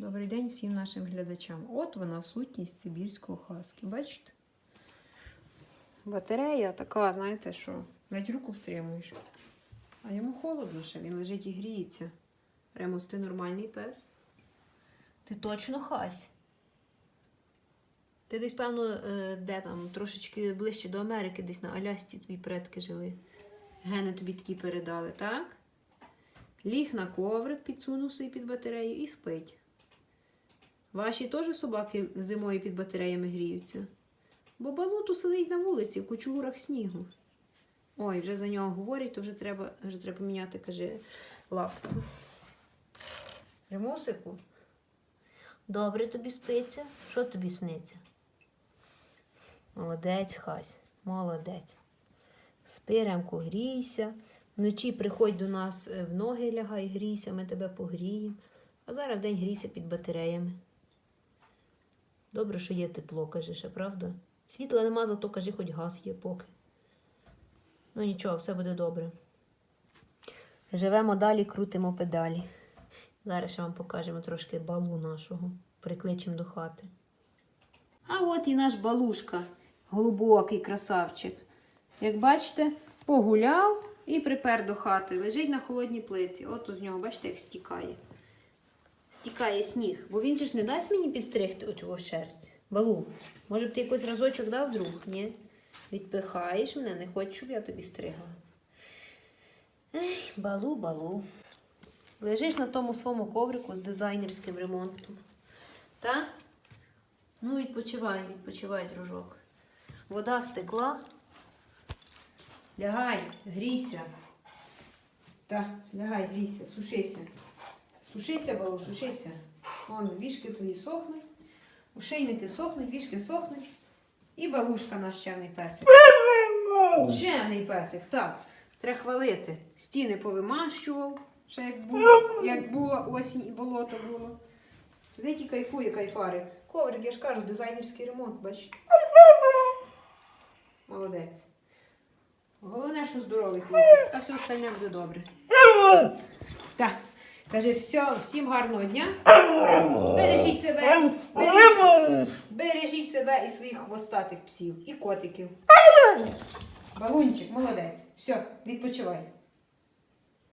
Добрий день всім нашим глядачам. От вона сутність сибірського хаски. Бачите? Батарея така, знаєте, що навіть руку втримуєш. А йому холодно ще, він лежить і гріється. Ремус, ти нормальний пес? Ти точно хась? Ти десь, певно, е, де там, трошечки ближче до Америки, десь на Алясці твої предки жили. Гени тобі такі передали, так? Ліг на коврик, підсунув собі під батарею і спить. Ваші теж собаки зимою під батареями гріються. Бо балуту сидить на вулиці в кучугурах снігу. Ой, вже за нього говорять, то вже треба, вже треба поміняти, каже, лапку. Римусику. Добре тобі спиться? Що тобі сниться? Молодець, Хась, молодець. Спи, Ремку, грійся. Вночі приходь до нас е, в ноги лягай, грійся, ми тебе погріємо. А зараз вдень грійся під батареями. Добре, що є тепло, кажеш, а правда? Світла нема, зато кажи, хоч газ є поки. Ну нічого, все буде добре. Живемо далі, крутимо педалі. Зараз ще вам покажемо трошки балу нашого. Прикличемо до хати. А от і наш балушка, голубокий красавчик. Як бачите, погуляв і припер до хати. Лежить на холодній плиці. От з нього, бачите, як стікає. Стікає сніг. Бо він же ж не дасть мені підстригти оцю шерсть. Балу, може б ти якийсь разочок дав друг? Ні? Відпихаєш мене, не хочеш, щоб я тобі стригла. Ей, балу, балу. Лежиш на тому своєму коврику з дизайнерським ремонтом. Так? Ну, відпочивай, відпочивай, дружок. Вода стекла. Лягай, грійся. Так, лягай, грійся, сушися. Сушися, балу, сушися. Вон, вішки твої сохнуть, ошейники сохнуть, вішки сохнуть. І балушка наш чемний песик. Чемний песик, так. Треба хвалити. Стіни повимащував, ще як було, як було осінь і болото було. Сидить і кайфує, кайфари. Коврик, я ж кажу, дизайнерський ремонт, бачите. Молодець. Головне, що здоровий хлопець, а все остальне буде добре. Так. Каже, все, всім гарного дня. Бережіть себе, бережіть, бережіть себе і своїх хвостатих псів, і котиків. Балунчик, молодець. Все, відпочивай.